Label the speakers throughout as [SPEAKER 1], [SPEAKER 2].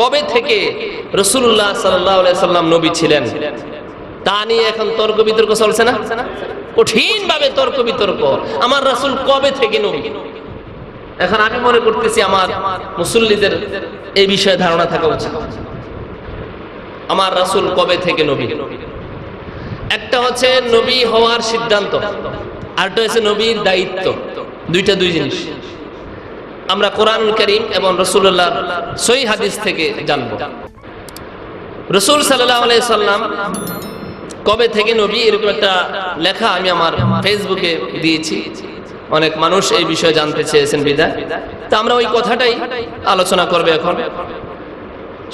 [SPEAKER 1] কবে থেকে রসুল্লাহ সাল্লাম নবী ছিলেন? তা নিয়ে এখন তর্ক বিতর্ক চলছে না? কঠিন ভাবে তর্ক বিতর্ক। আমার রাসূল কবে থেকে নবী? এখন আমি মনে করতেছি আমার মুসল্লিদের এই বিষয়ে ধারণা থাকা উচিত। আমার রাসূল কবে থেকে নবী? একটা হচ্ছে নবী হওয়ার সিদ্ধান্ত, আরেকটা হচ্ছে নবীর দায়িত্ব। দুইটা দুই জিনিস। আমরা কোরআনুল করিম এবং রসুল্লাহ সই হাদিস থেকে জানব। রসুল সাল্লাম কবে থেকে নবী এরকম একটা লেখা আমি আমার ফেসবুকে দিয়েছি। অনেক মানুষ এই বিষয়ে জানতে চেয়েছেন বিদায়। তা আমরা ওই কথাটাই আলোচনা করবে এখন।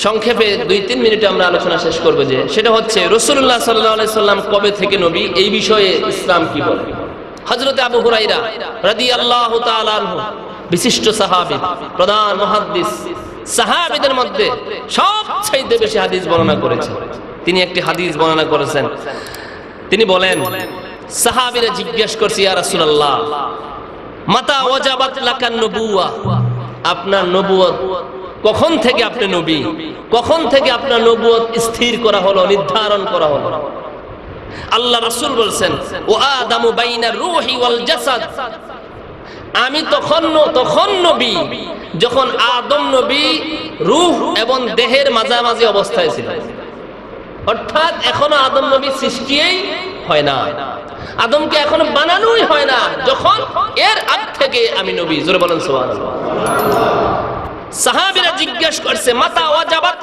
[SPEAKER 1] সংক্ষেপে দুই তিন মিনিটে আমরা আলোচনা শেষ করব যে সেটা হচ্ছে রসুল্লাহ সাল্লাহ সাল্লাম কবে থেকে নবী এই বিষয়ে ইসলাম কি বলে? হজরত আবু হুরাইরা রাদি আল্লাহ বিশিষ্ট সাহাবি, প্রধান মহাদ্দিস, সাহাবিদের মধ্যে সবচাইতে বেশি হাদিস বর্ণনা করেছেন। তিনি একটি হাদিস বর্ণনা করেছেন। তিনি বলেন, সাহাবিরা জিজ্ঞেস করছি, ইয়া রাসূলুল্লাহ, মাতা ওয়াজাবাত লাকান নবুয়া আপনার নবুয়ত কখন থেকে আপনি নবী? কখন থেকে আপনার নবুয়ত স্থির করা হলো, নির্ধারণ করা হলো? আল্লাহ রাসূল বলছেন ও আদামু বাইনা রূহি ওয়াল জাসাদ। আমি তখন তখন নবী, যখন আদম নবী রুহ এবং দেহের মাঝামাঝি অবস্থায় ছিল। অর্থাৎ এখনও আদম নবী সৃষ্টিই হয় না। আদমকে এখনও বানানোই হয় না, যখন এর আগ থেকে আমি নবী, জোরে বলেন সুবহানাল্লাহ। সাহাবীরা জিজ্ঞেস করছে, মাতা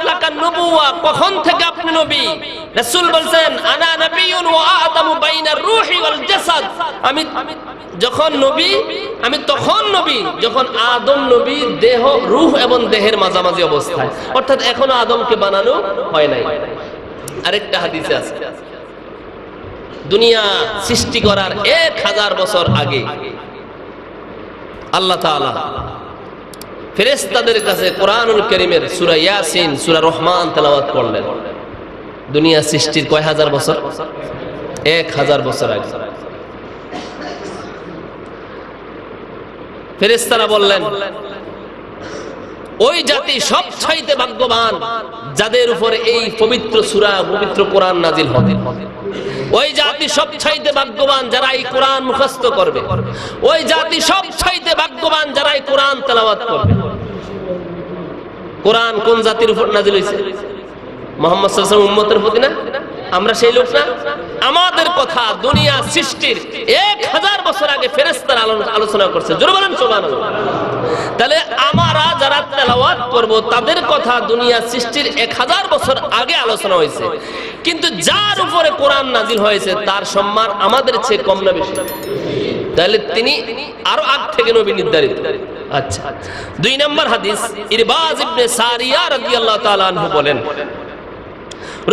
[SPEAKER 1] লাকা কখন থেকে আপনি নবী? রাসূল বলছেন, আনা ওয়া আদামু বাইনার রূহি ওয়াল জাসাদ। আমি যখন নবী, আমি তখন নবী, যখন আদম নবী দেহ, রূহ এবং দেহের মাঝামাঝি অবস্থায়। অর্থাৎ এখনও আদমকে বানানো হয় নাই। আরেকটা হাদিসে আছে। দুনিয়া সৃষ্টি করার এক হাজার বছর আগে আল্লাহ তাআলা ফেরেশতাদের কাছে কোরআনুল করিমের সূরা ইয়াসিন, সূরা রহমান তেলাওয়াত করলেন। দুনিয়া সৃষ্টির কয় হাজার বছর? এক হাজার বছর আগে। ফেরেশতারা বললেন, ওই জাতি সব চাইতে ভাগ্যবান যাদের উপরে এই পবিত্র সূরা, পবিত্র কোরআন নাজিল হবে। ওই জাতি সব চাইতে ভাগ্যবান যারা এই কোরআন মুখস্থ করবে। ওই জাতি সব চাইতে ভাগ্যবান যারা এই কোরআন তেলাওয়াত করবে। কোরআন কোন জাতির উপর নাজিল হয়েছে? মোহাম্মদ আলাইহি উম্মতের প্রতি না? আমরা সেই লোক না? আমাদের কথা দুনিয়া সৃষ্টির এক হাজার বছর আগে ফেরেস্তার আলোচনা করছে। জোরে বলেন সুবহানাল্লাহ। তাহলে আমরা যারা তেলাওয়াত করব, তাদের কথা দুনিয়া সৃষ্টির এক হাজার বছর আগে আলোচনা হয়েছে। কিন্তু যার উপরে কোরআন নাজিল হয়েছে, তার সম্মান আমাদের চেয়ে কম না বেশি। তাহলে তিনি আরও আগ থেকে নবী নির্ধারিত। আচ্ছা। দুই নম্বর হাদিস, ইরবাজ ইবনে সারিয়া রাদিয়াল্লাহু তাআলা আনহু বলেন,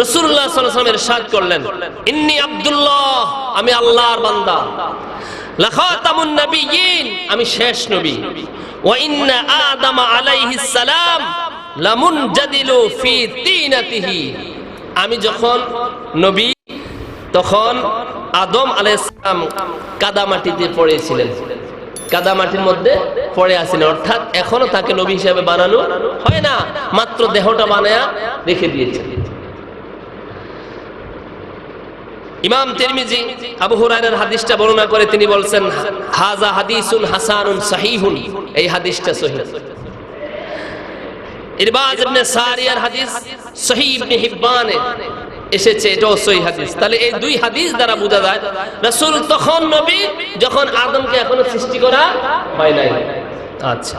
[SPEAKER 1] রাসূলুল্লাহ সাল্লাল্লাহু আলাইহি ইরশাদ করলেন, ইন্নী আব্দুল্লাহ, আমি আল্লাহর বান্দা। লাখাতামুন আমি শেষ নবী। ওয়া ইন্না আদম আলাইহিস সালাম ফি তিনাতিহি। আমি যখন নবী, তখন আদম আলাইসালাম কাদামাটিতে পড়েছিলেন। কাদামাটির মধ্যে পড়ে আছিলেন অর্থাৎ এখনও তাকে নবী হিসাবে বানানো হয় না, মাত্র দেহটা বানায়া রেখে দিয়েছেন। ইমাম তিরমিজি আবু হুরায়রার হাদিসটা বর্ণনা করে তিনি বলছেন হাজা হাদিসুন হাসানুন সাহিহুন। এই হাদিসটা সহিহ ইরবাজ ইবনে সারিয়ার হাদিস সহিহ ইবনে হিব্বানে এসেছে, এটাও সই হাদিস। তাহলে এই দুই হাদিস দ্বারা বোঝা যায়, রাসূল তখন নবী, যখন আদমকে এখনও সৃষ্টি করা হয় নাই। আচ্ছা।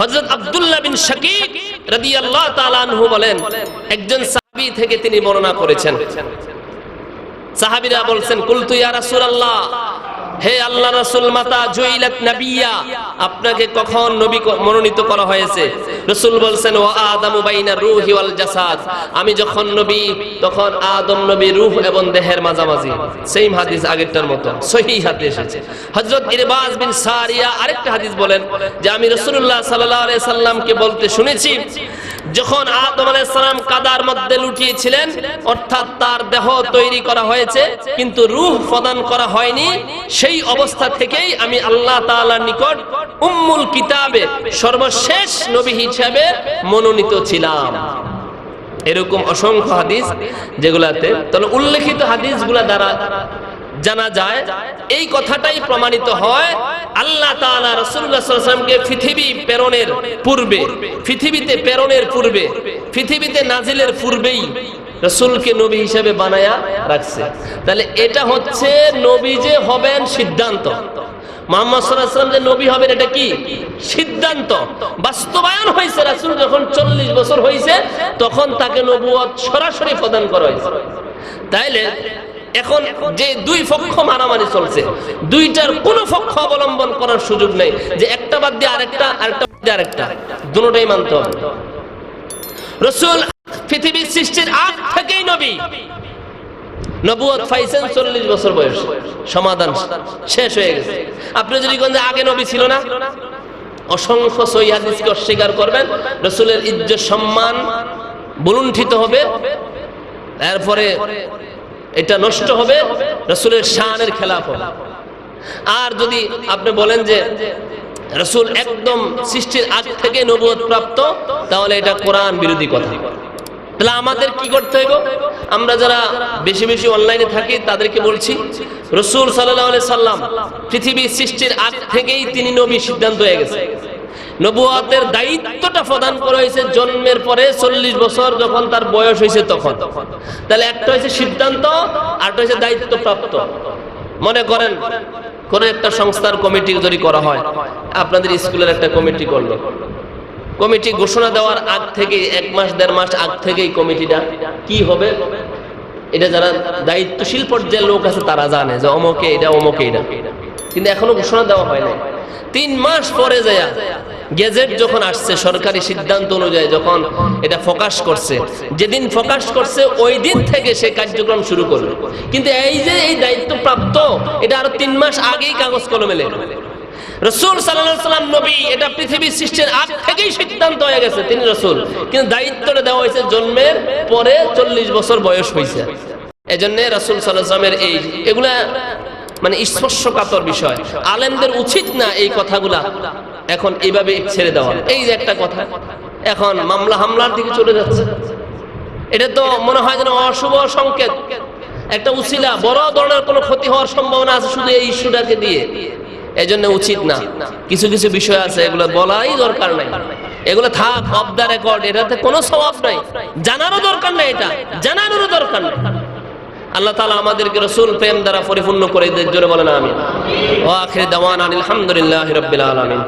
[SPEAKER 1] হযরত আব্দুল্লাহ বিন শাকিক রাদিয়াল্লাহু তাআলা আনহু বলেন, একজন সাহাবী থেকে তিনি বর্ণনা করেছেন। সাহাবীরা বলছেন, কুলতু ইয়া রাসূলুল্লাহ। হে আল্লাহ রাসূল, মাতা জুইলাত নাবিয়্যা আপনাকে কখন নবী মনোনীত করা হয়েছে? রাসূল বলছেন, ওয়া আদামু বাইনা রূহি ওয়াল জাসাদ। আমি যখন নবী, তখন আদম নবী রূহ এবং দেহের মাঝামাঝি। সেম হাদিস আগেরটার মতো। সহিহ হাদিস এসেছে। হযরত ইরবাজ বিন সারিয়া আরেকটা হাদিস বলেন, যে আমি রাসূলুল্লাহ সাল্লাল্লাহু আলাইহি সাল্লামকে বলতে শুনেছি যখন আদম সালাম কাদার মধ্যে লুটিয়েছিলেন, অর্থাৎ তার দেহ তৈরি করা হয়েছে, কিন্তু রূহ প্রদান করা হয়নি, সেই অবস্থা থেকেই আমি আল্লাহ তাআলার নিকট উম্মুল কিতাবে সর্বশেষ নবী হিসাবে মনোনীত ছিলাম। এরকম অসংখ্য হাদিস যেগুলাতে, তাহলে উল্লেখিত হাদিসগুলা দ্বারা জানা যায়, এই কথাটাই প্রমাণিত হয় আল্লাহ তাআলা ওয়াসাল্লামকে পৃথিবী প্রেরণের পূর্বে, পৃথিবীতে প্রেরণের পূর্বে, পৃথিবীতে নাজিলের পূর্বেই রসুলকে নবী হিসেবে বানায়া রাখছে। তাহলে এটা হচ্ছে নবী যে হবেন সিদ্ধান্ত। যে নবী হবেন এটা কি? সিদ্ধান্ত। বাস্তবায়ন হয়েছে, রাসুল যখন চল্লিশ বছর তখন তাকে সরাসরি প্রদান করা হয়েছে। তাইলে এখন যে দুই পক্ষ মারামারি চলছে, দুইটার কোন পক্ষ অবলম্বন করার সুযোগ নেই যে একটা বাদ দিয়ে আরেকটা আরেকটা বাদ দিয়ে আরেকটা। দুটোটাই মানতে হবে। রসুল পৃথিবীর সৃষ্টির আগ থেকেই নবী। নবুয়ত পাইছেন চল্লিশ বছর বয়স। সমাধান শেষ হয়ে গেছে। আপনি যদি কোন আগে নবী ছিল না, অসংখ্য সই হাদিসকে অস্বীকার করবেন। রসুলের ইজ্জত সম্মান বুলুণ্ঠিত হবে। এরপরে এটা নষ্ট হবে রসুলের শানের খেলাফ হবে আর যদি আপনি বলেন যে রসুল একদম সৃষ্টির আগ থেকে নবুয়ত প্রাপ্ত, তাহলে এটা কোরআন বিরোধী কথা। তাহলে আমাদের কি করতে হইব? আমরা যারা বেশি বেশি অনলাইনে থাকি, তাদেরকে বলছি, রসুল সাল্লাহ সাল্লাম পৃথিবীর সৃষ্টির আগ থেকেই তিনি নবী সিদ্ধান্ত হয়ে গেছে। নবুয়াতের দায়িত্বটা প্রদান করা হয়েছে জন্মের পরে চল্লিশ বছর যখন তার বয়স হয়েছে তখন। তাহলে একটা হয়েছে সিদ্ধান্ত আরটা হয়েছে দায়িত্ব প্রাপ্ত মনে করেন, কোন একটা সংস্থার কমিটি যদি করা হয়, আপনাদের স্কুলের একটা কমিটি করল। কমিটি ঘোষণা দেওয়ার আগ থেকে এক মাস, দেড় মাস আগ থেকেই কমিটিটা কি হবে? এটা যারা দায়িত্বশীল পর্যায়ের লোক আছে তারা জানে যে অমকে এটা অমকে এটা। কিন্তু এখনও ঘোষণা দেওয়া হয় না তিন মাস পরে যায় গেজেট যখন আসছে, সরকারি সিদ্ধান্ত অনুযায়ী যখন এটা ফোকাস করছে, যেদিন ফোকাস করছে, ওই দিন থেকে সে কার্যক্রম শুরু করবে। কিন্তু এই যে এই দায়িত্ব প্রাপ্ত এটা আরও তিন মাস আগেই কাগজ কলমে লেগে রসুল সাল্লাম নবী, এটা পৃথিবীর সৃষ্টির আগ থেকেই সিদ্ধান্ত হয়ে গেছে তিনি রসুল। কিন্তু দায়িত্বটা দেওয়া হয়েছে জন্মের পরে চল্লিশ বছর বয়স হয়েছে। এই জন্য রসুল সাল্লামের এই এগুলা মানে স্পর্শকাতর বিষয়। আলেমদের উচিত না এই কথাগুলা। এখন এইভাবে ছেড়ে দেওয়া এই যে একটা কথা, এখন মামলা হামলার দিকে চলে যাচ্ছে। এটা তো মনে হয় যেন অশুভ সংকেত। একটা উচিলা, বড় ধরনের কোনো ক্ষতি হওয়ার সম্ভাবনা আছে শুধু এই ইস্যুটাকে দিয়ে। এই জন্য উচিত না। কিছু কিছু বিষয় আছে, এগুলো বলাই দরকার নাই। এগুলো থাক অফ দ্য রেকর্ড এটাতে কোনো স্বভাব নাই। জানারও দরকার নাই এটা। জানানোরও দরকার নাই। আল্লাহ তালা আমাদেরকে রসুল প্রেম দ্বারা পরিপূর্ণ করে দেয় জোরে বলেন আমি ও আখির দাওয়ান আলহামদুলিল্লাহ রবিল আলমিন।